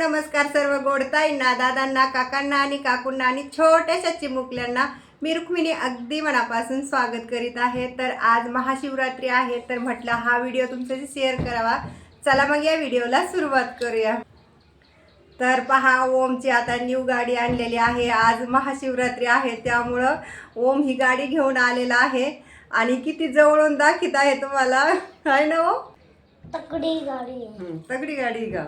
नमस्कार सर्व गोडताईंना दादांना काकांना आणि काकूंना आणि छोट्याशा चिमुकल्यांना मी रुक्मिणी अगदी मनापासून स्वागत करीत आहे. तर आज महाशिवरात्री आहे तर म्हटलं हा व्हिडिओ तुमच्याशी शेअर करावा. चला मग या व्हिडिओला सुरुवात करूया. तर पहा ओमची आता न्यू गाडी आणलेली आहे. आज महाशिवरात्री आहे त्यामुळं ओम ही गाडी घेऊन आलेला आहे. आणि किती जवळून दाखवत आहे तुम्हाला. आहे ना ओम तकडी गाडी तगडी गाडी ग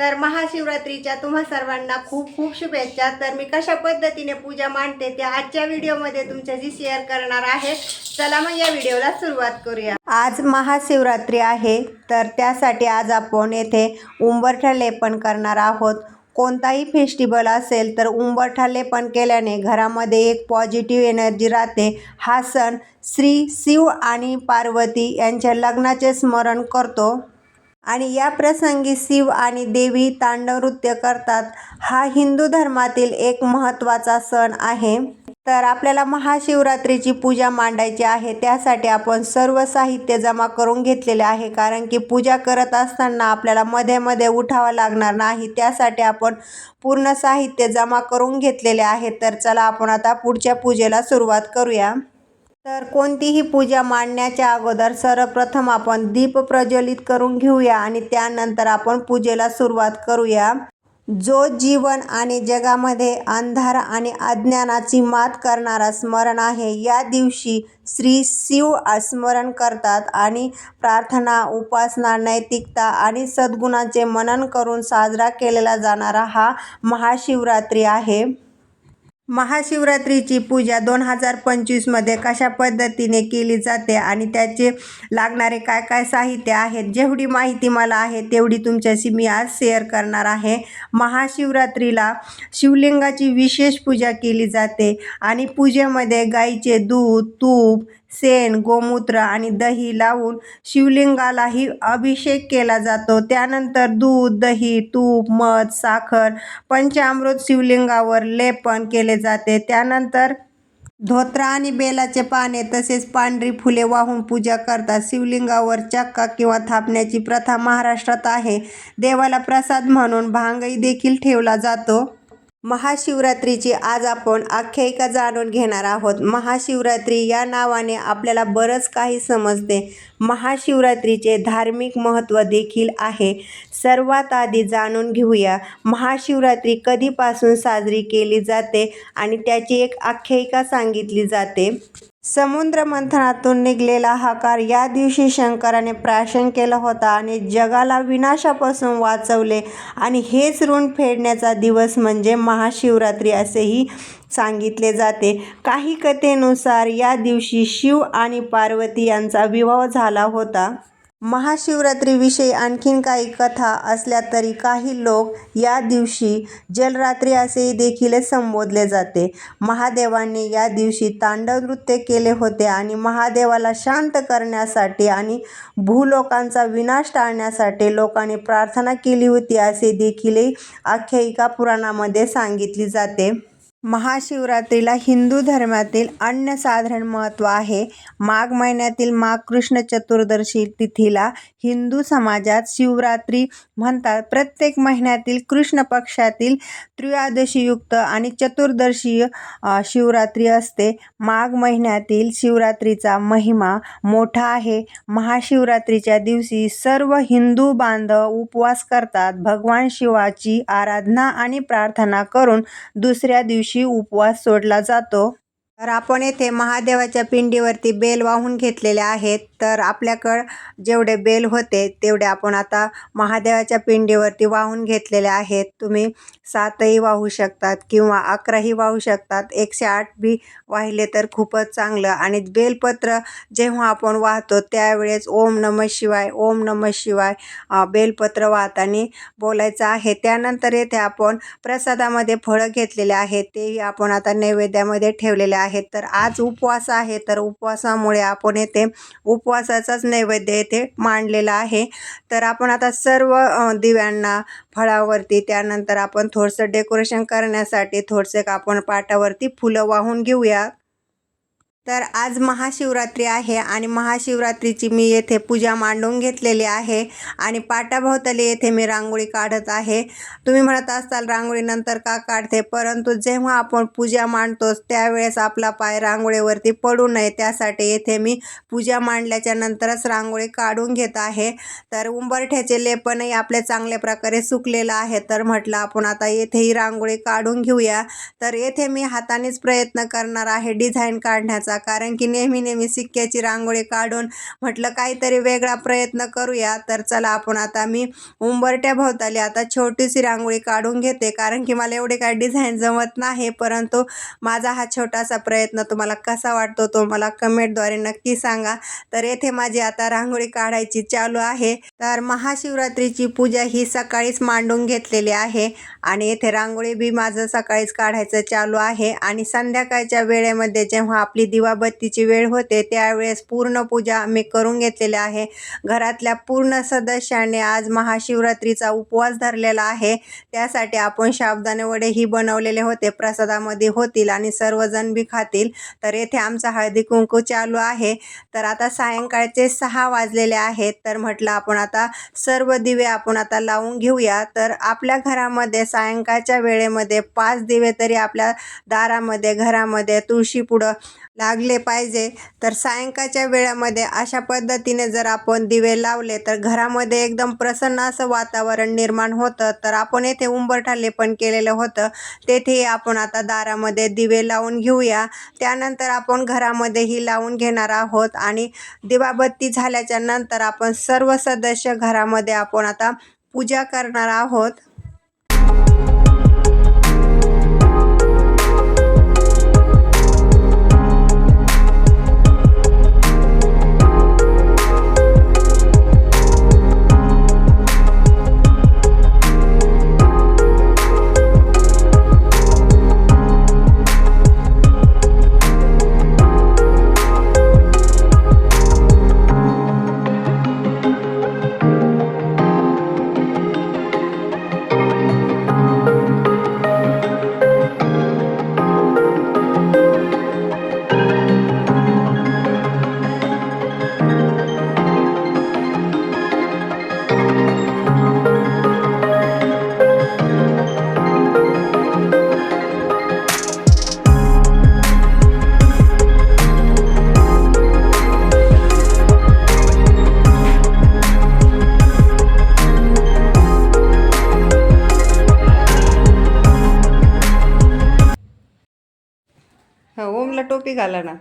तर महाशिवरात्रीच्या तुम्हा सर्वांना खूप खूप शुभेच्छा. तर मी कशा पद्धतीने पूजा मांडते ते आजच्या व्हिडिओमध्ये तुमच्याशी शेअर करणार आहे. चला मग या व्हिडिओला सुरुवात करूया. आज महाशिवरात्री आहे तर त्यासाठी आज आपण येथे उंबरठा लेपन करणार आहोत. कोणताही फेस्टिवल असेल तर उंबरठा लेपन केल्याने घरामध्ये एक पॉझिटिव्ह एनर्जी राहते. हा सण श्री शिव आणि पार्वती यांच्या लग्नाचे स्मरण करतो. आणि या प्रसंगी शिव आणि देवी तांडव नृत्य करतात. हा हिंदू धर्मातील एक महत्त्वाचा सण आहे. तर आपल्याला महाशिवरात्रीची पूजा मांडायची आहे. त्यासाठी आपण सर्व साहित्य जमा करून घेतलेले आहे. कारण की पूजा करत असताना आपल्याला मध्ये मध्ये उठावं लागणार नाही. त्यासाठी आपण पूर्ण साहित्य जमा करून घेतलेले आहे. तर चला आपण आता पुढच्या पूजेला सुरुवात करूया. तर कोणतीही पूजा मांडण्याच्या अगोदर सर्वप्रथम आपण दीप प्रज्वलित करून घेऊया आणि त्यानंतर आपण पूजेला सुरुवात करूया. जो जीवन आणि जगामध्ये अंधार आणि अज्ञानाची मात करणारा स्मरण आहे या दिवशी श्री शिव स्मरण करतात आणि प्रार्थना उपासना नैतिकता आणि सद्गुणाचे मनन करून साजरा केलेला जाणारा हा महाशिवरात्री आहे. महाशिवरात्रीची पूजा दोन हजार पंचवीसमध्ये कशा पद्धतीने केली जाते आणि त्याचे लागणारे काय काय साहित्य आहेत जेवढी माहिती मला आहे तेवढी तुमच्याशी मी आज शेअर करणार आहे. महाशिवरात्रीला शिवलिंगाची विशेष पूजा केली जाते आणि पूजेमध्ये गाईचे दूध तूप शेण गोमूत्र आणि दही लावून शिवलिंगालाही अभिषेक केला जातो. त्यानंतर दूध दही तूप मध साखर पंचामृत शिवलिंगावर लेपन केले जाते. त्यानंतर धोत्रा आणि बेलाचे पाने तसेच पांढरी फुले वाहून पूजा करतात. शिवलिंगावर चक्का किंवा थापण्याची प्रथा महाराष्ट्रात आहे. देवाला प्रसाद म्हणून भांगई देखील ठेवला जातो. महाशिवरात्रीची आज आपण आख्यायिका जाणून घेणार आहोत. महाशिवरात्री या नावाने आपल्याला बरंच काही समजते. महाशिवरात्रीचे धार्मिक महत्त्व देखील आहे. सर्वात आधी जाणून घेऊया. महाशिवरात्री कधीपासून साजरी केली जाते आणि त्याची एक आख्यायिका सांगितली जाते. समुद्र मंथनातून निघलेला हाकार या दिवशी शंकराने प्राशन केला होता आणि जगाला विनाशापासून वाचवले. आणि हेच ऋण फेडण्याचा दिवस म्हणजे महाशिवरात्री असेही सांगितले जाते. काही कथेनुसार या दिवशी शिव आणि पार्वती यांचा विवाह झाला होता. महाशिवरात्रीविषयी आणखीन काही कथा असल्या तरी काही लोक या दिवशी जलरात्री असेही देखील संबोधले जाते. महादेवांनी या दिवशी तांडव नृत्य केले होते आणि महादेवाला शांत करण्यासाठी आणि भूलोकांचा विनाश टाळण्यासाठी लोकांनी प्रार्थना केली होती असे देखील आख्यायिका पुराणामध्ये सांगितली जाते. महाशिवरात्रीला हिंदू धर्मातील अनन्यसाधारण महत्त्व आहे. माघ महिन्यातील माघ कृष्ण चतुर्दशी तिथीला हिंदू समाजात शिवरात्री म्हणतात. प्रत्येक महिन्यातील कृष्ण पक्षातील त्रयोदशीयुक्त आणि चतुर्दशी शिवरात्री असते. माघ महिन्यातील शिवरात्रीचा महिमा मोठा आहे. महाशिवरात्रीच्या दिवशी सर्व हिंदू बांधव उपवास करतात. भगवान शिवाची आराधना आणि प्रार्थना करून दुसऱ्या दिवशी उपवास सोडला जातो. तर आपण येथे महादेवाच्या पिंडीवरती बेल वाहून घेतलेले आहेत. तर आपल्याकडं जेवढे बेल होते तेवढे आपण आता महादेवाच्या पिंडीवरती वाहून घेतलेले आहेत. तुम्ही सातही वाहू शकतात किंवा अकराही वाहू शकतात. एकशे आठ बी वाहिले तर खूपच चांगलं. आणि बेलपत्र जेव्हा आपण वाहतो त्यावेळेस ओम नम शिवाय ओम नम शिवाय बेलपत्र वाहताना बोलायचं आहे. त्यानंतर येथे आपण प्रसादामध्ये फळं घेतलेले आहेत. तेही आपण आता नैवेद्यामध्ये ठेवलेले आहे आहेत तर आज उपवास आहे. तर उपवासामुळे आपण येथे उपवासाचाच नैवेद्य येथे मांडलेला आहे. तर आपण आता सर्व दिव्यांना फळावरती त्यानंतर आपण थोडंसं डेकोरेशन करण्यासाठी थोडंसं आपण पाटावरती फुलं वाहून घेऊया. तर आज महाशिवरात्री आहे आणि महाशिवरात्रीची मी येथे पूजा मांडून घेतलेली आहे आणि पाटाभोवतली येथे मी रांगोळी काढत आहे. तुम्ही म्हणत असाल रांगोळीनंतर का काढते? परंतु जेव्हा आपण पूजा मांडतोच त्यावेळेस आपला पाय रांगोळीवरती पडू नये. त्यासाठी येथे मी पूजा मांडल्याच्या नंतरच रांगोळी काढून घेत आहे. तर उंबरठ्याचे लेपणही आपले चांगल्या प्रकारे सुकलेलं आहे. तर म्हटलं आपण आता येथे ही रांगोळी काढून घेऊया. तर येथे मी हातानेच प्रयत्न करणार आहे. डिझाईन काढण्याचा कारण की नेहमी नेहमी सिक्क्याची रांगोळी काढून म्हटलं काहीतरी वेगळा प्रयत्न करूया. तर चला आपण आता मी उंबरट्या भोवताली. आता छोटीशी रांगोळी काढून घेते. कारण की मला एवढे काय डिझाईन जमत नाही. परंतु माझा हा छोटासा प्रयत्न तुम्हाला कसा वाटतो तो मला कमेंटद्वारे नक्की सांगा. तर येथे माझी आता रांगोळी काढायची चालू आहे. तर महाशिवरात्रीची पूजा ही सकाळीच मांडून घेतलेली आहे. आणि येथे रांगोळी बी माझं सकाळीच काढायचं चालू आहे. आणि संध्याकाळच्या वेळेमध्ये जेव्हा आपली दिवाबत्तीची वेळ होते त्यावेळेस पूर्ण पूजा आम्ही करून घेतलेली आहे. घरातल्या पूर्ण सदस्यांनी आज महाशिवरात्रीचा उपवास धरलेला आहे. त्यासाठी आपण साबदाणे वडे ही बनवलेले होते प्रसादामध्ये होतील आणि सर्वजण बी खातील. तर येथे आमचा हळदी कुंकू चालू आहे. तर आता सायंकाळचे सहा वाजलेले आहेत. तर म्हटलं आपण आता सर्व दिवे आपण आता लावून घेऊया. तर आपल्या घरामध्ये सायंकाळच्या वेळेमध्ये पाच दिवे तरी आपल्या दारामध्ये घरामध्ये तुळशी पुढं लागले पाहिजे. तर सायंकाळच्या वेळामध्ये अशा पद्धतीने जर आपण दिवे लावले तर घरामध्ये एकदम प्रसन्न असं वातावरण निर्माण होतं. तर आपण येथे उंबरठा लेपन केलेलं होतं. तेथेही आपण आता दारामध्ये दिवे लावून घेऊया. त्यानंतर आपण घरामध्येही लावून घेणार आहोत आणि दिवाबत्ती झाल्याच्यानंतर आपण सर्व सदस्य घरामध्ये आपण आता पूजा करणार आहोत. ओमला टोपी घाला ना.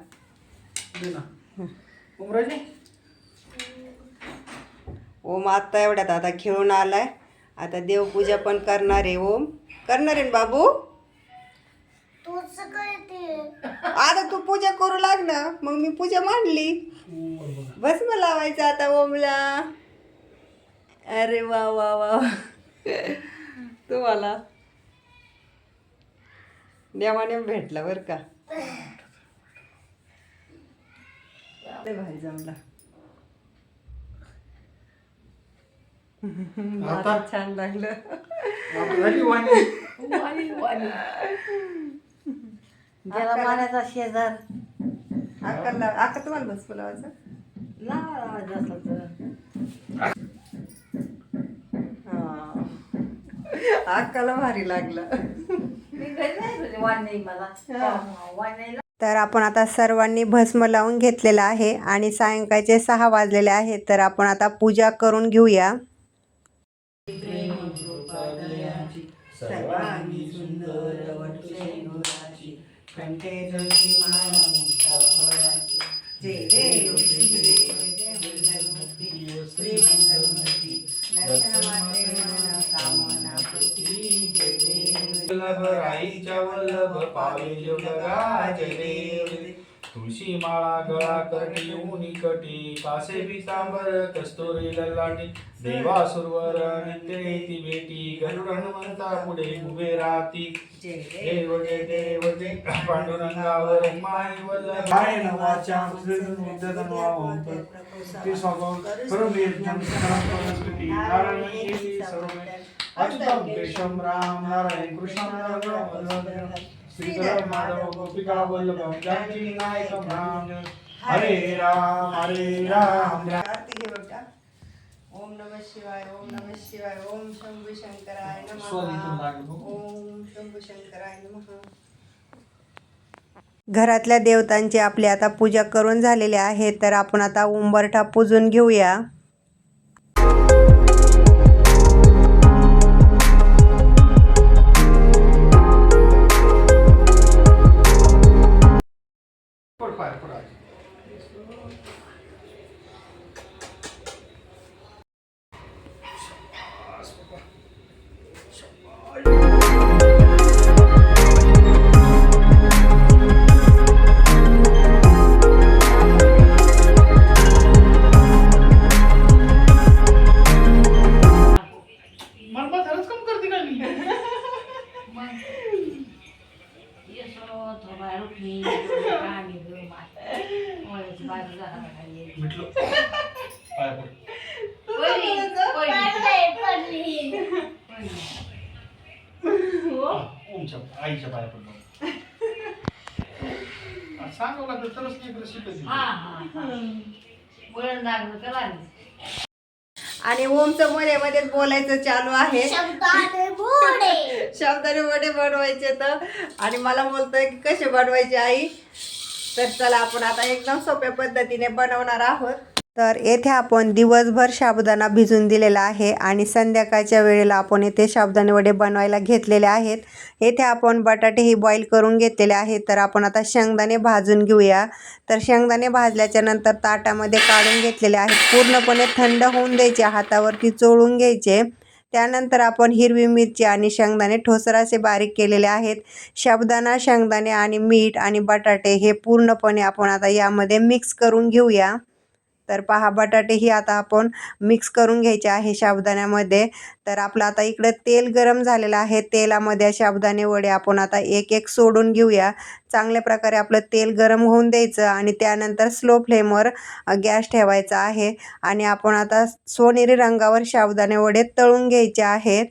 ओम आत्ता एवढ्यात आता खेळून आलाय. आता देवपूजा पण करणार आहे ओम. करणार आहे ना बाबू? तूच काय ते आता तू पूजा करू लाग ना. मग मी पूजा मांडली. बस मला लावायचं आता ओमला. अरे वा वा वा. तुम्हाला. देवाने भेटला बरं का. ते भारी जमला. आता? छान लागलं. वाणी. शेजार. अक्काला अक्का तुम्हाला बस लावायचं लावायचं असलं तर. हा. अक्काला भारी लागलं. मी घरी नाही वाण नाही मला. वाण नाही तर आपण आता सर्वांनी भस्म लावून घेतलेलं आहे आणि सायंकाळचे सहा वाजलेले आहेत तर आपण आता पूजा करून घेऊया. वल्लभ राईच्या वल्लभ पावे जगा तुळशी माळा गळा करणी ऊनी कटी कासे पितांबर कस्तुरी ललाटी देवा सुरवर नित्य ती भेटी गरुड हनुमंता पुढे उभे राहती देव जय देव जय पांडुरंगावर माय वल्लभ काय नवाच्या उद्योगन ते स्वभाव करून यज्ञम करम राम नारायण कृष्ण नारायण श्रीधर माधव गोपिका वल्लभ जानकी नायकम राम हरे राम हरे राम आरती घे बघा ओम नमः शिवाय ओम नमः शिवाय ओम शंभू शंकराय नमः ओम शंभू शंकराय नमः घरातल्या देवतांची आपली आता पूजा करून झालेली आहे तर आपण आता उंबरठा पूजून घेऊया. सांगावं लागलं तरच आणि ओमचं मध्ये मध्येच बोलायचं चालू आहे. शब्दाने वडे बनवायचे तर. आणि मला बोलतोय की कसे बनवायचे आई? तर चला आपण आता एकदम सोप्या पद्धतीने बनवणार आहोत. तर येथे आपण दिवसभर साबुदाणा भिजून दिलेला आहे आणि संध्याकाळच्या वेळेला आपण येथे साबुदाणे वडे बनवायला घेतलेले आहेत. येथे आपण बटाटेही बॉईल करून घेतलेले आहेत. तर आपण आता शेंगदाणे भाजून घेऊया. तर शेंगदाणे भाजल्याच्या नंतर ताटामध्ये काढून घेतलेले आहेत. पूर्णपणे थंड होऊन द्यायचे. हातावरती चोळून घ्यायचे. त्यानंतर आपण हिरवी मिरची आणि शेंगदाणे ठोसराचे बारीक केलेले आहेत. साबुदाणा शेंगदाणे आणि मीठ आणि बटाटे हे पूर्णपणे आपण आता यामध्ये मिक्स करून घेऊया. तर पहा बटाटे ही आता आपण मिक्स करून घ्यायचे आहे साबुदाण्यामध्ये. तर आपलं आता इकडं तेल गरम झालेलं आहे. तेलामध्ये साबुदाणे वडे आपण आता एक एक सोडून घेऊया. चांगल्या प्रकारे आपलं तेल गरम होऊन द्यायचं आणि त्यानंतर स्लो फ्लेमवर गॅस ठेवायचा आहे. आणि आपण आता सोनेरी रंगावर साबुदाणे वडे तळून घ्यायचे आहेत.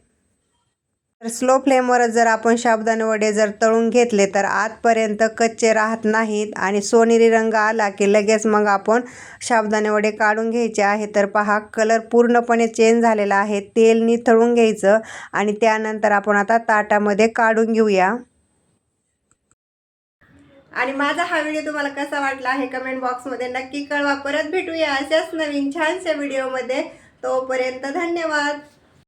तर स्लो फ्लेमवरच जर आपण साबुदाणे वडे जर तळून घेतले तर आतपर्यंत कच्चे राहत नाहीत आणि सोनेरी रंग आला की लगेच मग आपण साबुदाणे वडे काढून घ्यायचे आहे. तर पहा कलर पूर्णपणे चेंज झालेला आहे. तेल निथळून घ्यायचं आणि त्यानंतर आपण आता ताटामध्ये काढून घेऊया. आणि माझा हा व्हिडिओ तुम्हाला कसा वाटला आहे कमेंट बॉक्समध्ये नक्की कळवा. परत भेटूया अशाच नवीन छानशा व्हिडिओमध्ये तोपर्यंत धन्यवाद.